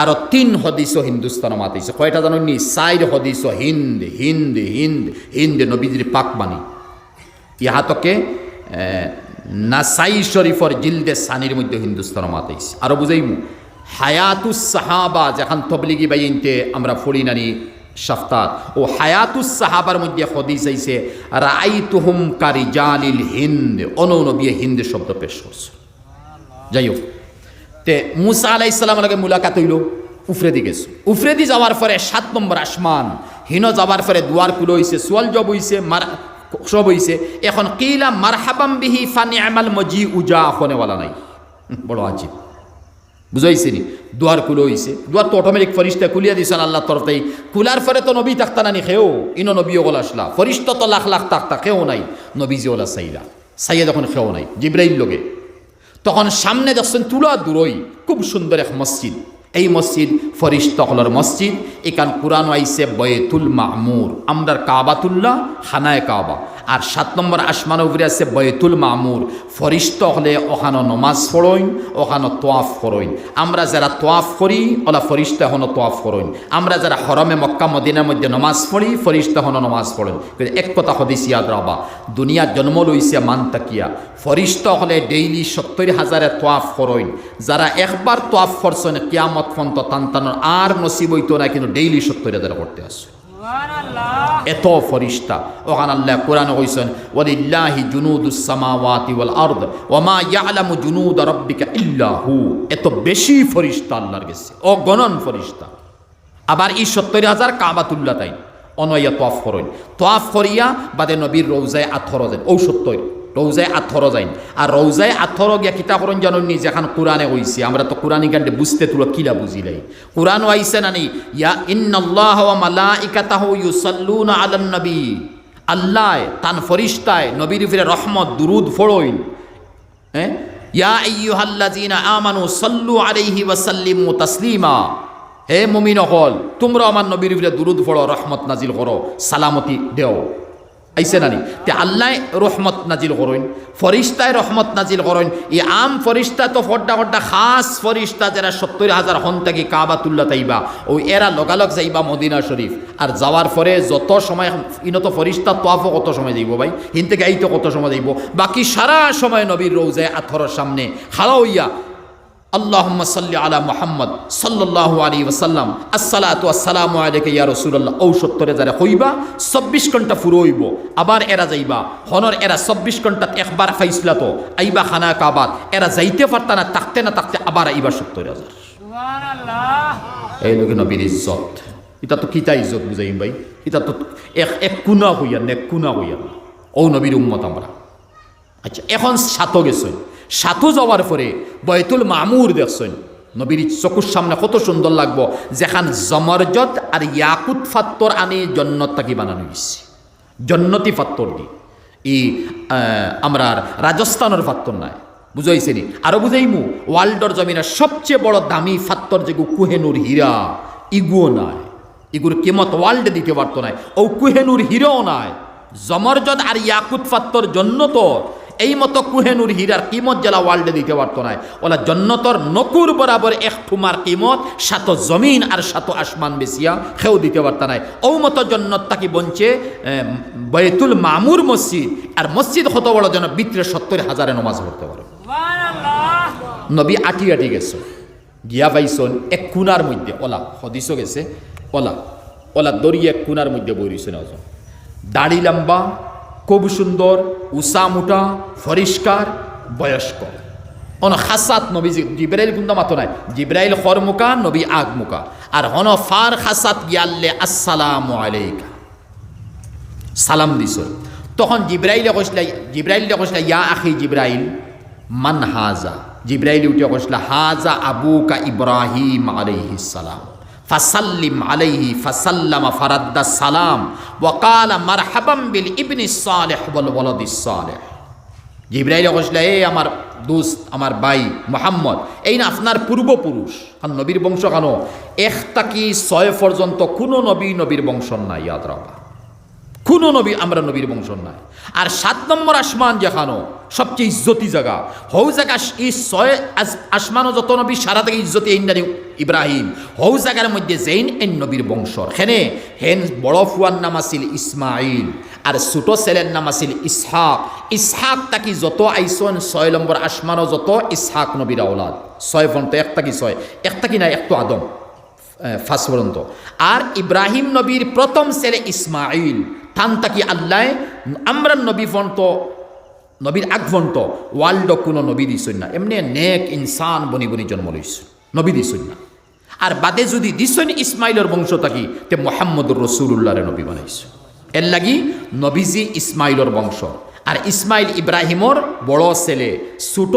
আর তিন হদিস হিন্দুস্তান মাতাইছে কয়টা জানো নি? চাইর হদিস হিন্দ হিন্দ হিন্দ হিন্দ নবীজির পাকবাণী ইহাতকে নাসাই শরীফর জিলদে সানির মধ্যে হিন্দুস্তান মাতাইছে আরও বুঝাইমু? হায়াতুস সাহাবা, যেখান তবলিগি বাইনতে আমরা ফড়ি নানি সাফতাত, ও হায়াতুস সাহাবার মধ্যে হদিস আইছে রাই তুহুম কারি জালিল হিন্দ, অননবিয়ে হিন্দ শব্দ পেশ করছে। যাই হোক তে মুসা আলাই ইসলাম লগে মুলাকাত হইল, উফরেদি গেছে। উফরেদি যাওয়ার পরে সাত নম্বর আসমান, হীন যাওয়ার পরে দুয়ার কুলো হইছে, সোয়াল জব হইছে, মার, সব হইছে। এখন কিলা মারহাবাম বিহি ফানি আমাল মজি উজা হনেওয়ালা নাই। বড় আজীব। বুঝাইছে নি দুয়ার কুলো হইছে। দুয়ার তো অটোমেটিক ফরিস্তা কুলিয়া দিছেন আল্লাহ তরফতেই কুলার ফরে তো নবী থাকতা নানি খেও ইনো নবী ওগল আসলা। ফরিস্ত তো লাখ লাখ থাকতা খেও নাই। নবীজি ওলা সাইলা। সাইয়া যখন খেও নাই। জিব্রাইল লগে। তখন সামনে দেখছেন তুলা দূরই। খুব সুন্দর এক মসজিদ। এই মসজিদ ফরিস্তহলর মসজিদ। এখান কোরআন আইসে বয়েতুল মামুর। আমরা কাবাতুল্লাহ, হানায় কাবা। আর সাত নম্বর আসমান উপরে আছে বয়েতুল মামুর। ফরিস্ত হলে ওখানো নমাজ পড়ইন, ওখানো তোয়াফ করইন আমরা যারা তোয়াফ করি, ওলা ফরিস্ত এখনও তোয়াফ করইন আমরা যারা হরমে মক্কা, মদিনার মধ্যে নমাজ পড়ি, ফরিস্ত এখনও নমাজ পড়েন। কিন্তু এক কথা হদিস ইয়াদ রাবা দুনিয়ার জন্ম লইছে মান তাকিয়া ফরিস্ত হলে ডেইলি সত্তর হাজারে তোয়াফ করইন যারা একবার তোয়াফ করছেন, কিয়ামত ফন্ত টানটানোর আর নসিব হইতো না, কিন্তু ডেইলি সত্তর হাজার করতে আসছে এত ফরিস্তা। ওখান আল্লাহ কোরআন কইছেন, ওয়ালিল্লাহি জুনুদুস সামাওয়াতি ওয়াল আরদ ওমা ইয়ালামু জুনুদ রাব্বিকা ইল্লা হু। এত বেশি ফরিস্তা আল্লাহর গেছে অগণন ফরিস্তা। আবার এই সত্তর হাজার কাবাতুল্লাহ তাই অনয়া তোয়াফ করেন। তোয়াফ করিয়া বাদে নবীর রৌজায় আথর দেন ঔ সত্তর রৌজায় আথর যাইন। আর রৌজায় আথর গিয়া কিতা করেন জানি যেখান কোরআনে হইছে আমরা তো কোরআন গানতে বুঝতে তুলো কিলা বুঝিলাই কোরআন আইছে নানি ইয়া ইন্নাল্লাহ ওয়া মালাইকাতাহু ইউসাল্লুনা আলান নবী। আল্লাহ তান ফরিস্তায় নবীর ফিরে রহমত, দুরুদ ফড়ইন হ্যাঁ ইয়া আইয়ুহাল্লাযিনা আমানু সাল্লু আলাইহি ওয়া সাল্লিমু তাসলিমা। হে মুমিন হল তোমরা আমার নবীর ফিরে দুরুদ ফড়ো, রহমত নাজিল করো, সালামতি দেও। আইসে নানি। তে আল্লাহ রহমত নাজিল করইন ফরিস্তায় রহমত নাজিল করইন এই আম ফরিস্তা তো ফড্ডা ফড্ডা খাস ফরিস্তা যারা সত্তর হাজার হন থেকে কাবাতুল্লা তাইবা। ও এরা লগালগ যাইবা মদিনা শরীফ। আর যাওয়ার পরে যত সময় ইনত ফরিস্তা তোয়াফও কত সময় যাইব ভাই? হিন থেকে আইতো কত সময় যাইব? বাকি সারা সময় নবীর রৌজায় আথরের সামনে। খাড়া হইয়া আল্লাহুম্মা সাল্লি আলা মুহাম্মদ সাল্লাল্লাহু আলাইহি ওয়াসাল্লাম। আসসালাতু আসসালামু আলাইকা ইয়া রাসূলুল্লাহ। ও সত্তরে যারা হইবা 24 ঘণ্টা ফুরো হইব আবার এরা যাইবা। হনর এরা 24 ঘণ্টা একবার ফাইসলা তো আইবা খানা কাবাত। এরা যাইতে পারতা না তাকতে না তাকতে আবার আইবা সত্তর হাজার। এই লোকে নবীর ইজ্জত। এটা তো কিতা ইজ্জত বুঝাইম ভাই? এটা তো এক এক কুনা হইয়া এক কুনা হইয়া। ও নবীর উম্মত আমরা। আচ্ছা এখন সাতো গেছেন সাতো যাওয়ার পরে বয়তুল মামুর দেখছেন। নবীর চকুর সামনে কত সুন্দর লাগবো। যেখান জমরজত আর ইয়াকুত ফাত্তর আনি জন্নত তাকি বানানো হয়েছে জন্নতি ফাত্তর দি ই আমরা রাজস্থানের ফাত্তর নাই। বুঝাইছে নি? আরও বুঝাইমু ওয়ার্ল্ডর জমিনের সবচেয়ে বড় দামি ফাত্তর যেগু কুহেনুর হীরা, ইগুও নাই। ইগুর কেমত ওয়ার্ল্ডে দিতে পারতো নাই। ও কুহেনুর হিরোও নাই। জমরজদ আর ইয়াকুত ফাত্তর জন্য তো এই মতো কুহেনুর হীরার কিমত জেলা ওয়ার্ল্ডে দিতে পারতো না ওলা জন্নতর নকুর বরাবর এক ঠুমার কিমত সাত জমিন আর সাত আসমান বেশিয়া সেও দিতে পারত নাই। ও মতো জন্নত তাকে বঞ্চে বয়েতুল মামুর মসজিদ। আর মসজিদ কত বড় যেন বিত্রে সত্তর হাজারে নমাজ পড়তে পারো। নবী আটি আটি গেছ। গিয়া পাইছন এক কুনার মধ্যে। ওলা হদিস গেছে। ওলা ওলা দড়িয়ে এক কুনার মধ্যে বই রয়েছে না দাড়ি লম্বা খুব সুন্দর উষা মুটা পরিষ্কার বয়স্ক। অন খাসাত নবী জিব্রাইল কিন্তু মাতো নাই। জিব্রাইল খর মুকা নবী আগ মুকা আর হন ফার খাসাত গিয়াল্লে আসসালামু আলাইকা। সালাম দিছ। তখন জিব্রাইলে কইসলা জিব্রাইলে কইসলা ইয়া আখি জিব্রাইল, মান হাজা? জিব্রাইল উঠে কইসলা হাজা আবুকা ইব্রাহিম আলাইহিস সালাম। ফাসাল্লিম আলাইহি ফাসাল্লামা ফারাদ্দা সালাম ওয়াকালা মারহাবাম বিল ইবনি সালেহ বল বলদ সালেহ। জিব্রাইল কইসলা এ আমার দোস্ত, আমার ভাই মোহাম্মদ, এই না আপনার পূর্বপুরুষ, কারণ নবীর বংশ কেন? এক তাকি ছয় পর্যন্ত কোনো নবী নবীর বংশ নাই, ইয়াদ রাখা কোনো নবী, আমরা নবীর বংশ নাই। আর সাত নম্বর আসমান যেখানো, সবচেয়ে ইজ্জতি জায়গা হৌ জায়গা এই ছয় আস- আসমানও যত নবী, সারা থেকে ইজ্জতি ইন্দানি ইব্রাহিম। হৌ জায়গার মধ্যে জেইন এন নবীর বংশর হেনে হেন বড় ফুয়ার নাম আছিল ইসমাইল আর ছোট ছেলের নাম আছিল ইসহাক। ইসহাক তাকি যত আইসন ছয় নম্বর আসমানও যত ইসহাক নবীর আওলাদ। ছয় ফোন তো একটা কি ছয় একটা কি না একটু আদম ফার্স্ট পর্যন্ত। আর ইব্রাহিম নবীর প্রথম ছেলে ইসমাইল থান তাকি আল্লাহ? আমরা নবী ফন্ত নবীর আগ ফন্ত ওয়ার্ল্ড কোনো নবী দিছই না। এমনি নেক ইনসান বনি বনি জন্ম লইছ। নবী দিছই না। আর বাদে যদি দিছই ইসমাইলের বংশ থাকি, তে মোহাম্মদুর রসুল্লাহরে নবী বানাইছ। এর লাগি নবীজি ইসমাইলের বংশ। আর ইসমাইল ইব্রাহিমর বড় ছেলে, ছোট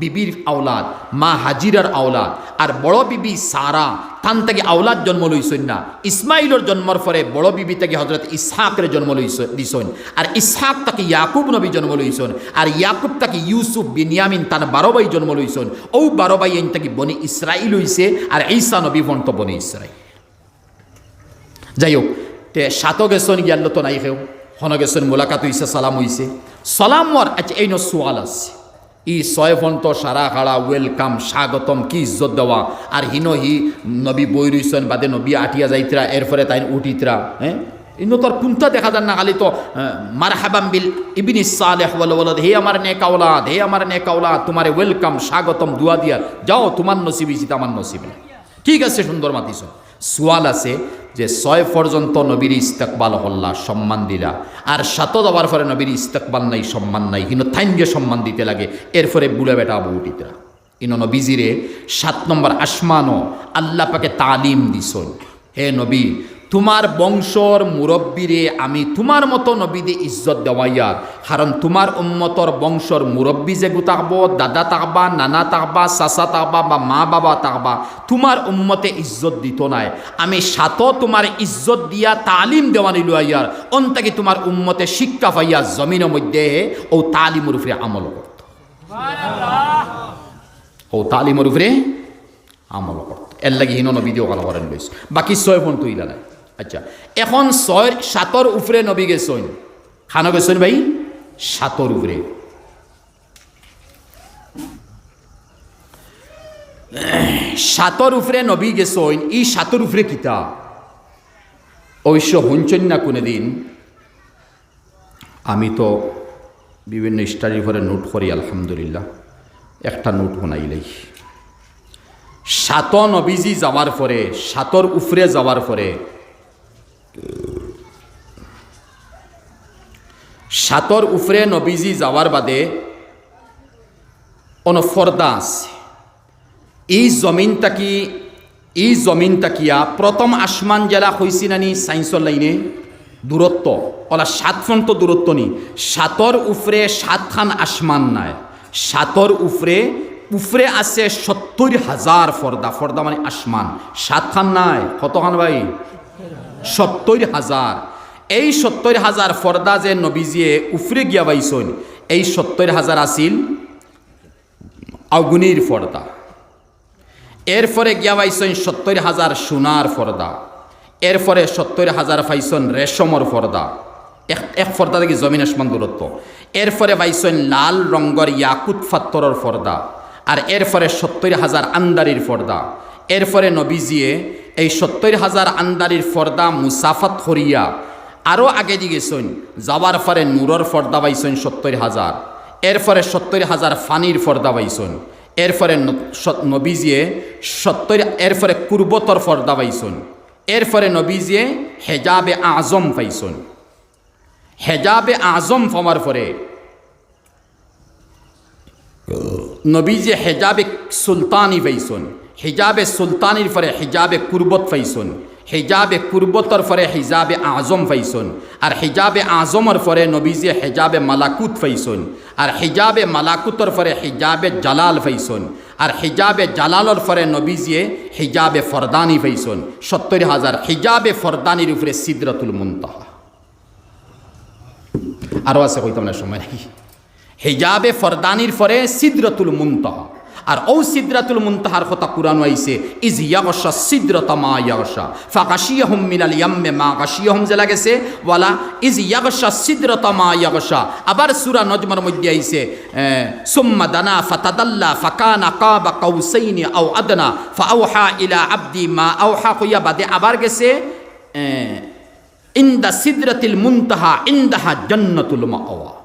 বিবির আওলাদ, মা হাজিরার আওলাদ, আর বড় বিবি সারা। তান থেকে আওলাদ জন্ম লইছেন না। ইসমাইলর জন্মর পরে বড় বিবি থেকে হজরত ইসহাকের জন্ম লইছ দিছেন। আর ইসহাক তাকে ইয়াকুব নবী জন্ম লইছেন। আর ইয়াকুব তাকে ইউসুফ বিনিয়ামিন তান বারো ভাই জন্ম লইছেন। ও বারো ভাই এন তাকে বনি ইসরাইল হইছে আর ঈসা নবী ফন্ত বনি ইসরাইল। যাই হোক তে সাত গেছন জ্ঞান তো নাই খেও হন গেছন, মোলাকাত হইছে, সালাম হইছে। সালামর আচ্ছা এই ন সোয়াল আছে। ই ছয় ফন্ত সারা খাড়া ওয়েলকাম স্বাগতম, কি ইজ্জত দেওয়া। আর হিন হি নবী বই রইছেন বাদে নবী আটিয়া যাইতরা এরপরে তাই উঠিতরা। হ্যাঁ ইনো তোর কোনটা দেখা যান না খালি তো মার হাবাম বিল ইবিনি সালেহ বল বল হে আমার নেক আওলাদ, হে আমার নেক আওলাদ তোমার ওয়েলকাম স্বাগতম দুয়া দিয়া। যাও তোমার নসিব ইসি আমার নসিব ঠিক আছে সুন্দর মাতিস সোয়াল আছে যে ছয় পর্যন্ত নবীর ইস্তেকবাল হল্লা, সম্মান দিলা। আর সাত দেওয়ার পরে নবীর ইস্তেকবাল নাই, সম্মান নাই। কিন্তু থাইনকে সম্মান দিতে লাগে। এরপরে বুড়ে বেটা বউটিতরা ইনো নবীজিরে সাত নম্বর আসমানও আল্লাহ পাকে তালিম দিছন হে নবী তোমার বংশর মুরব্বীরে আমি তোমার মতো নবীদে ইজ্জত দেওয়াইয়ার কারণ তোমার উম্মতর বংশর মুরব্বী যেগু থাকব দাদা থাকবা নানা থাকবা চাচা থাকবা বা মা বাবা থাকবা তোমার উম্মতে ইজ্জত দিত নাই। আমি সাত তোমার ইজ্জত দিয়া তালিম দেওয়ানি লুয়াইয়ার অন্তাকে তোমার উম্মতে শিক্ষা পাইয়া জমিনের মধ্যে ও তালিমর উপরে আমল করত। ও তালিমর উপরে আমল করত। এর লাগি হিন নবী দিও কথা করেন বাকি ছয় ফোন তুইলা নাই। আচ্ছা এখন ছয় সাতর উপরে নবী গেছইন। খানো গেছইন ভাই সাতর উপরে সাতর উপরে নবী গেছইন, ই সাতর উপরে কিতা অবশ্য হুঞ্চন না কোনো দিন আমি তো বিভিন্ন স্টাডির ঘরে নোট করি আলহামদুলিল্লাহ, একটা নোট বানাইলেই সাত নবীজি যাওয়ার পরে সাতর উফরে যাওয়ার পরে সাতর উফরে নবীজি যাওয়ার বাদে অন ফর্দা আছে। এই জমিনটা কি, এই জমিনটা কিয়া প্রথম আসমান জেলা হয়েছি নানি সাইন্সর লাইনে? দূরত্ব। ওলা সাত ফন্ত দূরত্ব নি। সাতর উফরে সাতখান আসমান নাই। সাতর উফরে উফরে আছে সত্তর হাজার ফর্দা। ফর্দা মানে আসমান। সাতখান নাই। কতখান ভাই? সত্তর হাজার। এই সত্তর হাজার ফর্দা যে নবীজিয়ে উফরে গিয়া বাইছন এই সত্তর হাজার আছিল আগুনির ফর্দা। এরপরে গিয়া পাইছেন সত্তর হাজার সোনার ফর্দা। এরপরে সত্তর হাজার পাইছেন রেশমর ফর্দা। এক এক ফর্দা থেকে জমিন আসমান দূরত্ব। এরপরে পাইছেন লাল রঙ্গর ইয়াকুত ফাত্তরের ফর্দা। আর এরপরে সত্তর হাজার আন্দারির ফর্দা। এরপরে নবীজিয়ে এই সত্তর হাজার আন্দারির ফর্দা মুসাফাত হরিয়া আরও আগে দিয়ে গেছেন যাওয়ার পরে নূরর ফর্দা পাইছেন সত্তর হাজার। এরপরে সত্তর হাজার ফানির ফর্দা পাইছেন। এরপরে নবীজিয়ে সত্তর এরপরে কুর্বতর ফর্দা পাইছন। এরপরে নবীজিয়ে হেজাবে আজম পাইছন। হেজাবে আজম পাওয়ার পরে নবীজি হেজাবে সুলতানি পাইছন। হিজাবে সুলতানির পরে হিজাবে কুর্বত পাইছন। হিজাবে কুর্বতর পরে হিজাবে আজম পাইছন আর হিজাবে আজমর পরে নবীজি হিজাবে মালাকুত পাইছন আর হিজাবে মালাকুতর পরে হিজাবে জালাল পাইছন আর হিজাবে জালালর পরে নবীজিয়ে হিজাবে ফরদানি পাইছন সত্তর হাজার হিজাবে ফরদানির উপরে সিদ্রতুল মুনতাহা। আরও আছে কইতাম না সময় নাকি? হিজাবে ফরদানির পরে সিদ্রতুল মুনতাহা। আর ও সিদ্রাতুল মুনতাহার কথা কুরআন আইছে, ইজ ইয়াগশা সিদরাতা মা ইয়াগশা ফাগাশিয়াহুম মিনাল ইয়াম্মে মা গাশিয়াহুম যে লাগেছে, ওয়ালা ইজ ইয়াগশা সিদরাতা মা আবার সূরা নজমের মধ্যে আইছে সুম্মা দানা ফাতাদাল্লা ফাকানা কাবা কাউসাইনি আও আদনা ফাআওহা ইলা আবদি মা আওহা কইয়া বাদে আবার গেছে ইন্দা সিদরাতিল মুনতাহা ইন্দাহা জান্নাতুল মাওয়া